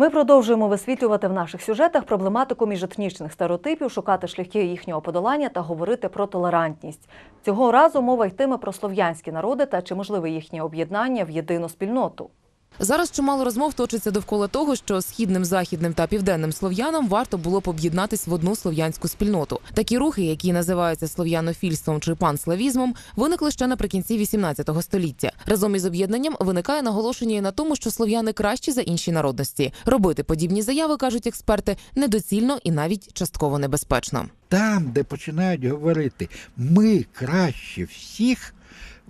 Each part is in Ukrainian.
Ми продовжуємо висвітлювати в наших сюжетах проблематику міжетнічних стереотипів, шукати шляхи їхнього подолання та говорити про толерантність. Цього разу мова йтиме про слов'янські народи та чи можливе їхнє об'єднання в єдину спільноту. Зараз чимало розмов точиться довкола того, що східним, західним та південним слов'янам варто було б об'єднатись в одну слов'янську спільноту. Такі рухи, які називаються слов'янофільством чи панславізмом, виникли ще наприкінці 18 століття. Разом із об'єднанням виникає наголошення на тому, що слов'яни кращі за інші народності. Робити подібні заяви, кажуть експерти, недоцільно і навіть частково небезпечно. там, де починають говорити ми краще всіх,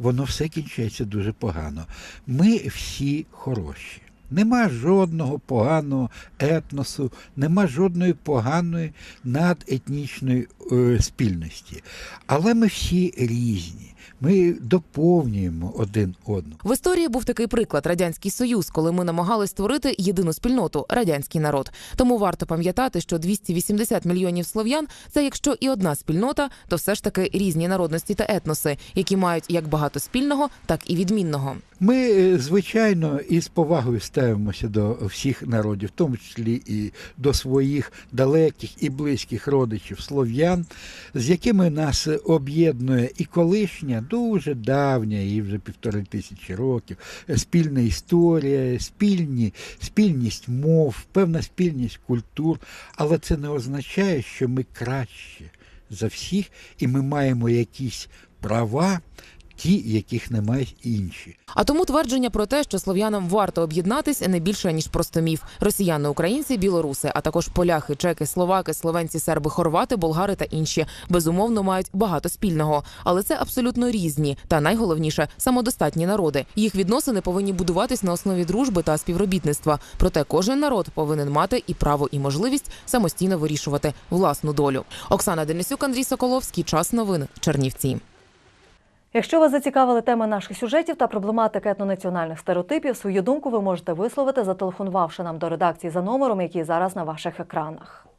воно все кінчається дуже погано. Ми всі хороші. Нема жодного поганого етносу, нема жодної поганої надетнічної е, спільності. Але ми всі різні. Ми доповнюємо один одного. В історії був такий приклад радянський союз, коли ми намагались створити єдину спільноту радянський народ. Тому варто пам'ятати, що 280 мільйонів слов'ян це якщо і одна спільнота, то все ж таки різні народності та етноси, які мають як багато спільного, так і відмінного. Ми, е, звичайно, із повагою ставимося до всіх народів, в тому числі і до своїх далеких і близьких родичів слов'ян, з якими нас об'єднує і колишня, дуже давня, їй вже півтори тисячі років, спільна історія, спільні, спільність мов, певна спільність культур, але це не означає, що ми краще за всіх, і ми маємо якісь права, ті, яких не мають інші. А тому твердження про те, що слов'янам варто об'єднатись, не більше ніж просто міф. Росіяни, українці, білоруси, а також поляки, чеки, словаки, словенці, серби, хорвати, болгари та інші безумовно мають багато спільного, але це абсолютно різні та найголовніше самодостатні народи. Їх відносини повинні будуватись на основі дружби та співробітництва. Проте кожен народ повинен мати і право, і можливість самостійно вирішувати власну долю. Оксана Денисюк, Андрій Соколовський. Час новин. Чернівці. Якщо вас зацікавили теми наших сюжетів та проблематики етнонаціональних стереотипів, свою думку ви можете висловити, зателефонувавши нам до редакції за номером, який зараз на ваших екранах.